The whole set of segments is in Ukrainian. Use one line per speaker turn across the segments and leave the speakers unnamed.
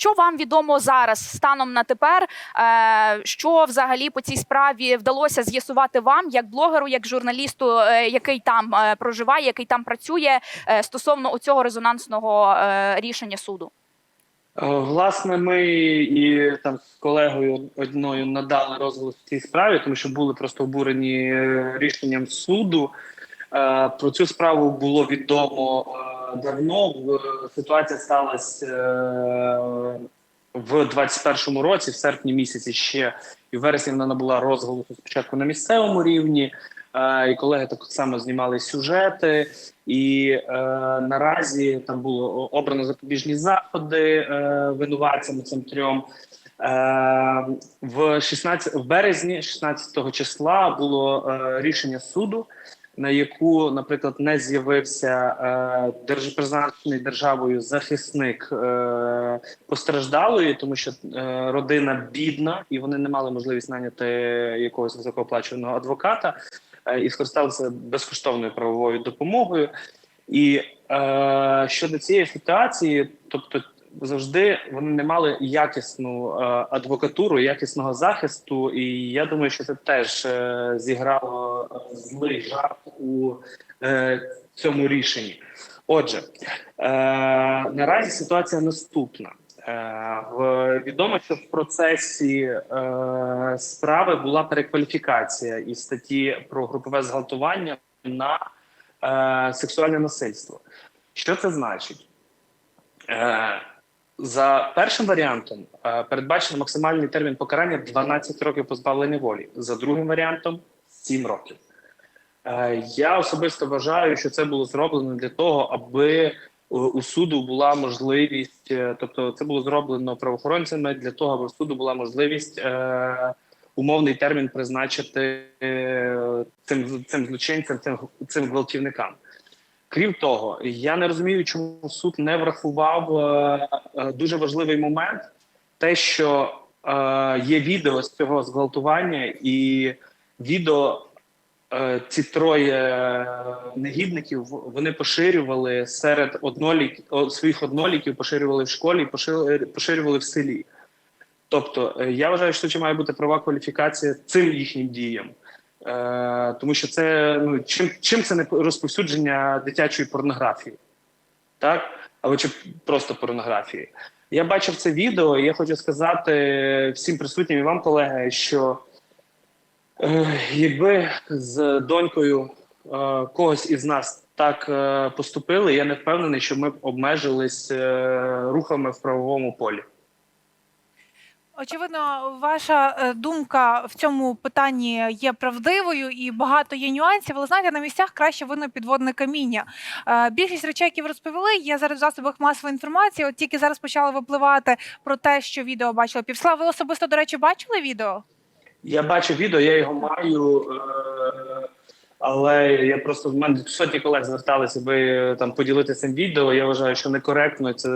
що вам відомо зараз станом на тепер? Е, Що взагалі по цій справі вдалося з'ясувати вам, як блогеру, як журналісту, е, який там е, проживає, який там працює, стосовно цього резонансного рішення суду?
Власне, ми і там з колегою одною надали розголос в цій справі, тому що були просто обурені рішенням суду. Про цю справу було відомо давно. Ситуація сталася е, в 21-му році, в серпні місяці ще і в вересні вона набула розголосу спочатку на місцевому рівні. Е, І колеги так само знімали сюжети. І е, наразі там було обрано запобіжні заходи е, винуватцям цим трьом. Е, в 16, в березні 16 числа було е, рішення суду, на яку, наприклад, не з'явився е, держ, державою захисник е, постраждалої, тому що е, родина бідна, і вони не мали можливість наняти якогось високооплачуваного адвоката е, і скористалися безкоштовною правовою допомогою. І е, щодо цієї ситуації, тобто завжди вони не мали якісну е, адвокатуру, якісного захисту, і я думаю, що це теж е, зіграло е, злий жарт у цьому рішенні. Отже, наразі ситуація наступна. Відомо, що в процесі справи була перекваліфікація із статті про групове зґвалтування на сексуальне насильство. Що це значить? За першим варіантом е, передбачено максимальний термін покарання 12 років позбавлення волі. За другим варіантом 7 років. Е, я особисто вважаю, що це було зроблено для того, аби е, у суду була можливість, тобто це було зроблено правоохоронцями для того, аби в суду була можливість умовний термін призначити цим, цим злочинцям, цим, цим гвалтівникам. Крім того, я не розумію, чому суд не врахував е, е, дуже важливий момент, те, що е, є відео з цього зґвалтування, і відео е, ці троє е, негідників вони поширювали серед однолік, своїх одноліків, поширювали в школі, поширювали, поширювали в селі. Тобто, е, я вважаю, що тут має бути права кваліфікація цим їхнім діям. Е, тому що це ну чим чим це не розповсюдження дитячої порнографії, так або чи просто порнографії. Я бачив це відео, і я хочу сказати всім присутнім і вам, колеги, що е, якби з донькою е, когось із нас так е, поступили, я не впевнений, що ми б обмежились е, рухами в правовому полі.
Очевидно, ваша е, думка в цьому питанні є правдивою і багато є нюансів. Але знаєте, на місцях краще видно підводне каміння. Е, Більшість речей, які ви розповіли, є зараз в засобах масової інформації. От тільки зараз почали випливати про те, що відео бачила Півслава. Ви особисто, до речі, бачили відео?
Я бачу відео, я його маю, е, але я просто в мене сотні колег зверталися, аби е, там поділитися цим відео. Я вважаю, що некоректно це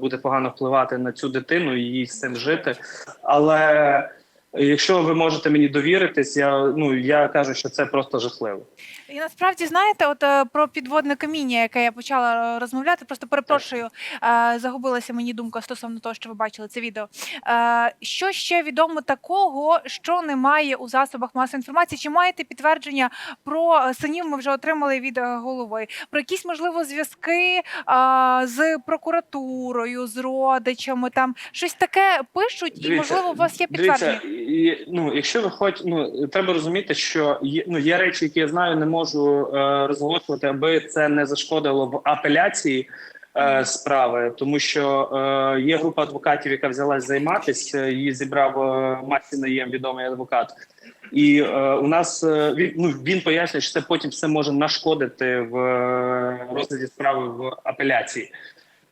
буде погано впливати на цю дитину і їй з цим жити. Але якщо ви можете мені довіритись, я ну я кажу, що це просто жахливо.
І насправді знаєте, от е, про підводне каміння, яке я почала розмовляти, просто перепрошую, е, загубилася мені думка стосовно того, що ви бачили це відео. Е, Що ще відомо такого, що немає у засобах масової інформації? Чи маєте підтвердження про синів? Ми вже отримали від голови, про якісь можливо зв'язки з прокуратурою, з родичами? Там щось таке пишуть, і можливо у вас є підтвердження.
Дивіться, і, ну, якщо ви хоч, ну треба розуміти, що є, ну, є речі, які я знаю, не можу е, розголошувати, аби це не зашкодило в апеляції е, справи, тому що е, є група адвокатів, яка взялась займатися, її зібрав е, Масі Наєм, відомий адвокат. І е, у нас е, він ну він пояснює, що це потім все може нашкодити в е, розгляді справи в апеляції.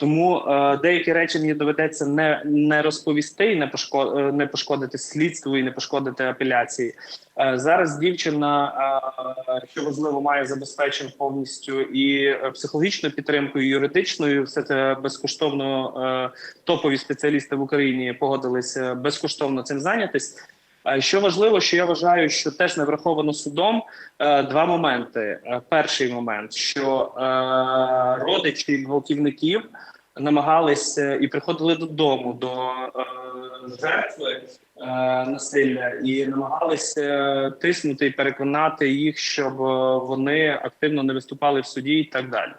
Тому е, деякі речі мені доведеться не, не розповісти і не пошко, е, не пошкодити слідству і не пошкодити апеляції. Е, зараз дівчина, е, що важливо, має забезпечену повністю і е, психологічну підтримку, і юридичною. Все це безкоштовно е, топові спеціалісти в Україні погодилися безкоштовно цим зайнятись. Що важливо, що я вважаю, що теж не враховано судом е, два моменти. Е, Перший момент, що е, родичі гвалтівників намагались е, і приходили додому до жертви насилля і намагалися тиснути і переконати їх, щоб вони активно не виступали в суді і так далі.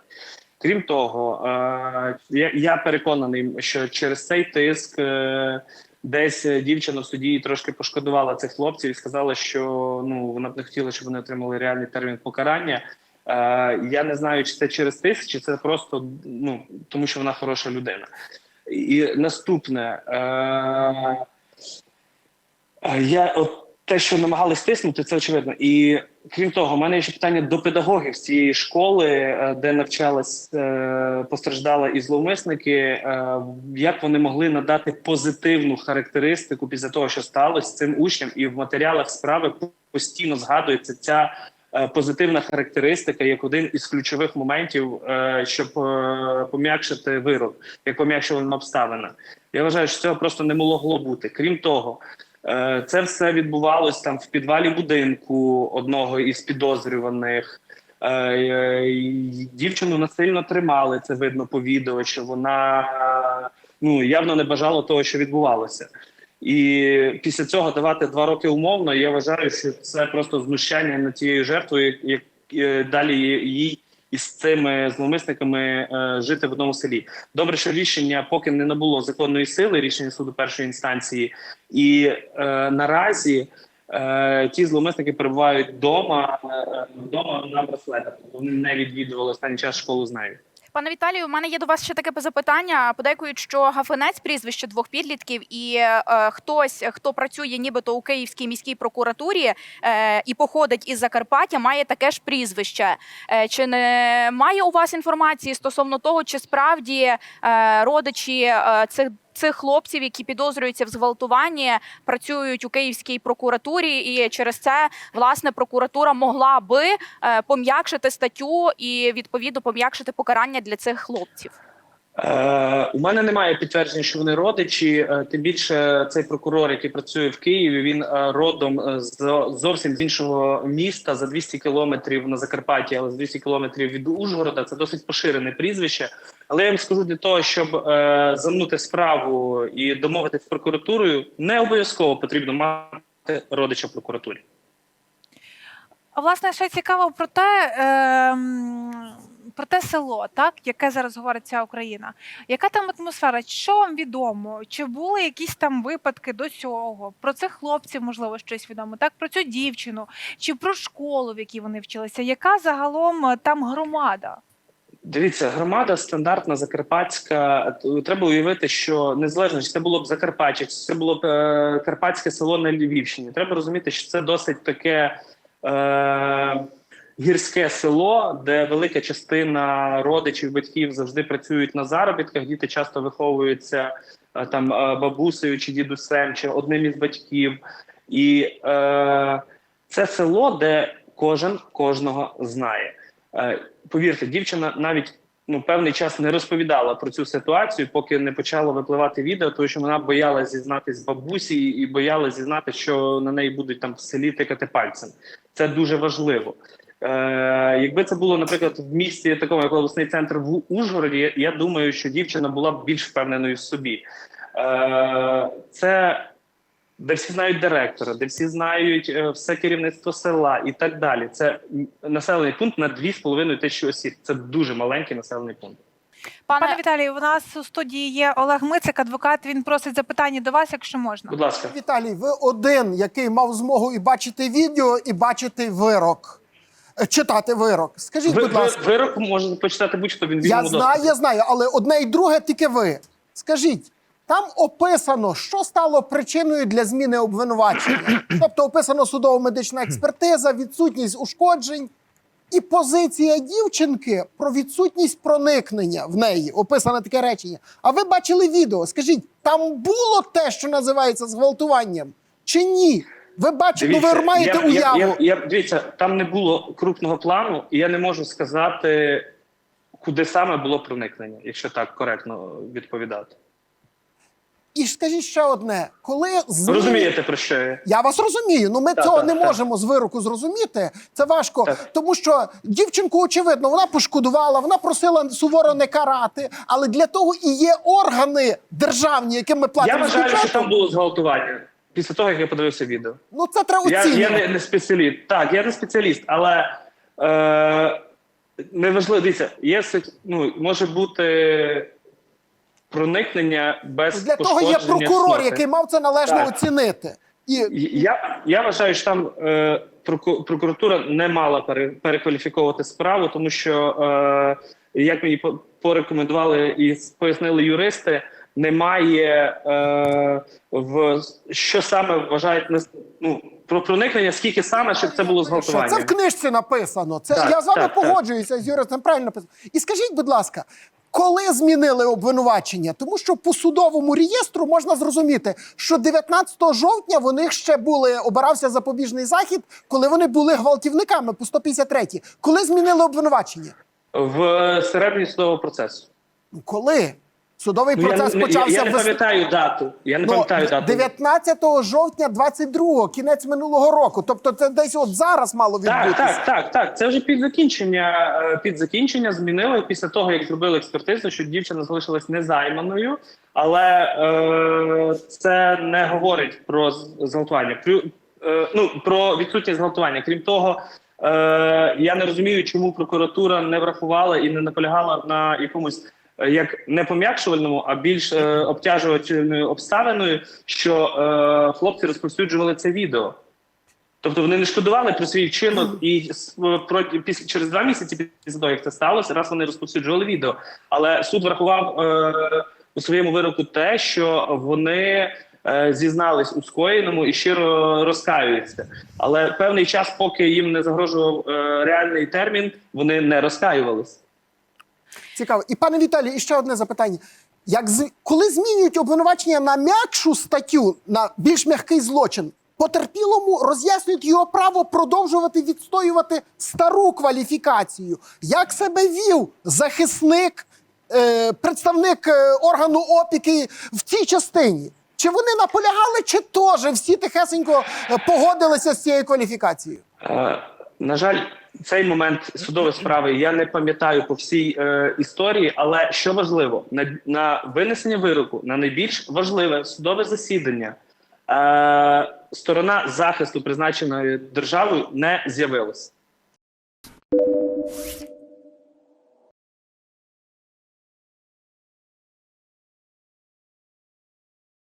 Крім того, я, переконаний, що через цей тиск десь е, дівчина в суді трошки пошкодувала цих хлопців і сказала, що ну вона б не хотіла, щоб вони отримали реальний термін покарання. Е, я не знаю, чи це через тиск, чи це просто ну тому, що вона хороша людина. І наступне. Е, Я от те, що намагались тиснути, це очевидно. І крім того, в мене є ще питання до педагогів з цієї школи, е, де навчалась е, постраждала і зловмисники. Е, як вони могли надати позитивну характеристику після того, що сталося з цим учням, і в матеріалах справи постійно згадується ця. Позитивна характеристика як один із ключових моментів, щоб пом'якшити вирок, як пом'якшувальна обставина. Я вважаю, що цього просто не могло бути. Крім того, Це все відбувалось там в підвалі будинку одного із підозрюваних. Е, е, Дівчину насильно тримали. Це видно по відео, що вона е, ну явно не бажала того, що відбувалося. І після цього давати два роки умовно. Я вважаю, що це просто знущання над тією жертвою, як е, далі їй із цими зловмисниками е, жити в одному селі. Добре, що рішення поки не набуло законної сили, рішення суду першої інстанції, і е, наразі е, ті зловмисники перебувають вдома, е, вдома на браслетах. Вони не відвідували останній час школу з нею.
Пане Віталію, у мене є до вас ще таке запитання. Подейкують, що Гафинець прізвище двох підлітків, і е, хтось, хто працює нібито у Київській міській прокуратурі е, і походить із Закарпаття, має таке ж прізвище. Е, чи не має у вас інформації стосовно того, чи справді е, родичі е, цих цих хлопців, які підозрюються в зґвалтуванні, працюють у Київській прокуратурі, і через це власне прокуратура могла би е, пом'якшити статтю і відповідно пом'якшити покарання для цих хлопців.
Е, у мене немає підтвердження, що вони родичі. Е, тим більше цей прокурор, який працює в Києві, він е, родом е, з зовсім з іншого міста за 200 кілометрів на Закарпатті, але за 200 кілометрів від Ужгорода. Це досить поширене прізвище. Але я вам скажу для того, щоб е, замнути справу і домовитися з прокуратурою, не обов'язково потрібно мати родича в прокуратурі.
А власне, ще цікаво про те, ем, про те село, так, яке зараз говорить ця Україна. Яка там атмосфера? Що вам відомо? Чи були якісь там випадки до цього? Про цих хлопців, можливо, щось відомо, так? Про цю дівчину, чи про школу, в якій вони вчилися? Яка загалом е, там громада?
Дивіться, громада стандартна закарпатська. Треба уявити, що незалежно чи це було б Закарпаття, чи це було б е, карпатське село на Львівщині. Треба розуміти, що це досить таке е, гірське село, де велика частина родичів, батьків завжди працюють на заробітках. Діти часто виховуються е, там е, бабусею чи дідусем, чи одним із батьків. І е, це село, де кожен кожного знає. Е, повірте, дівчина навіть ну певний час не розповідала про цю ситуацію, поки не почало випливати відео, тому що вона боялась зізнатись бабусі і боялась зізнати, що на неї будуть там в селі тикати пальцем. Це дуже важливо. Е, якби це було, наприклад, в місті такому як обласний центр в Ужгороді, я думаю, що дівчина була б більш впевненою в собі. Е, це де всі знають директора, де всі знають е, все керівництво села і так далі. Це населений пункт на 2,5 тисячі осіб. Це дуже маленький населений пункт.
Пане
Пане
Віталію, у нас у студії є Олег Мицик, адвокат. Він просить запитання до вас, якщо можна.
Будь ласка.
Віталій, ви один, який мав змогу і бачити відео, і бачити вирок, читати вирок. Скажіть,
Ви,
будь
ви,
ласка,
вирок може почитати будь-хто він
я знаю, я знаю, але одне і друге тільки ви. Скажіть, там описано, що стало причиною для зміни обвинувачення. Тобто описано судово-медична експертиза, відсутність ушкоджень. І позиція дівчинки про відсутність проникнення в неї описане таке речення. А ви бачили відео? Скажіть, там було те, що називається зґвалтуванням, чи ні? Ви бачите, ну, ви маєте
я, я,
уяву.
я, я, дивіться, там не було крупного плану, і я не можу сказати, куди саме було проникнення, якщо так коректно відповідати.
І скажіть ще одне: коли ЗМІ...
Розумієте про що я?
Я вас розумію. Ну ми
Так,
цього
так,
не
так.
можемо з вироку зрозуміти. Це важко,
Так.
тому що дівчинку, очевидно, вона пошкодувала, вона просила суворо не карати. Але для того і є органи державні, яким ми
Я
платимо з
вважаю, що там було зґвалтування після того, як я подивився відео.
Ну це треба
Я,
оцінювати.
я не, не спеціаліст. Так, я не спеціаліст, але е, неважливо, дивіться, є ну, може бути проникнення без
Для того є
пошкодження
прокурор,
соти.
який мав це належно
Так.
оцінити. І
Я, я вважаю, що там е, проку- прокуратура не мала пере, перекваліфіковувати справу, тому що, е, як мені по- порекомендували і с- пояснили юристи, немає е, в що саме вважають ну, про проникнення, скільки саме, щоб це було зґвалтування.
це в книжці написано. Це
Так,
я з вами
так, так.
погоджуюся з юристом. Правильно написано. І скажіть, будь ласка. Коли змінили обвинувачення, тому що по судовому реєстру можна зрозуміти, що 19 жовтня в них ще були обирався запобіжний захід, коли вони були гвалтівниками по 153. Коли змінили обвинувачення?
в середині судового процесу.
Коли судовий
Ну,
процес
я,
почався
я не
в вес-
пам'ятаю дату. Я не
Ну,
пам'ятаю дату.
19 жовтня 22-го, кінець минулого року. Тобто, це десь от зараз мало
Так,
відбутися.
так, так, так. Це вже під закінчення. е, Під закінчення змінили після того, як зробили експертизу, що дівчина залишилась незайманою, але е, це не говорить про зґвалтування. Плю- е, ну про відсутність зґвалтування. Крім того, е, я не розумію, чому прокуратура не врахувала і не наполягала на якомусь. Е, Як не пом'якшувальному, а більш е, обтяжувальною обставиною, що е, хлопці розповсюджували це відео. Тобто вони не шкодували про свій вчинок і с- проти після через два місяці після того, як це сталося, раз вони розповсюджували відео. Але суд врахував е, у своєму вироку те, що вони е, зізнались у скоєному і щиро розкаюються. Але певний час, поки їм не загрожував е, реальний термін, вони не розкаювались.
Цікаво. І пане Віталію, ще одне запитання. Як з... коли змінюють обвинувачення на м'якшу статтю, на більш м'який злочин, потерпілому роз'яснюють його право продовжувати відстоювати стару кваліфікацію. Як себе вів захисник, е, представник е, органу опіки в цій частині? Чи вони наполягали, чи теж всі тихесенько е, погодилися з цією кваліфікацією?
Е, на жаль, цей момент судової справи я не пам'ятаю по всій е, історії, але що важливо, на, на винесення вироку на найбільш важливе судове засідання е, сторона захисту, призначеної державою, не з'явилась.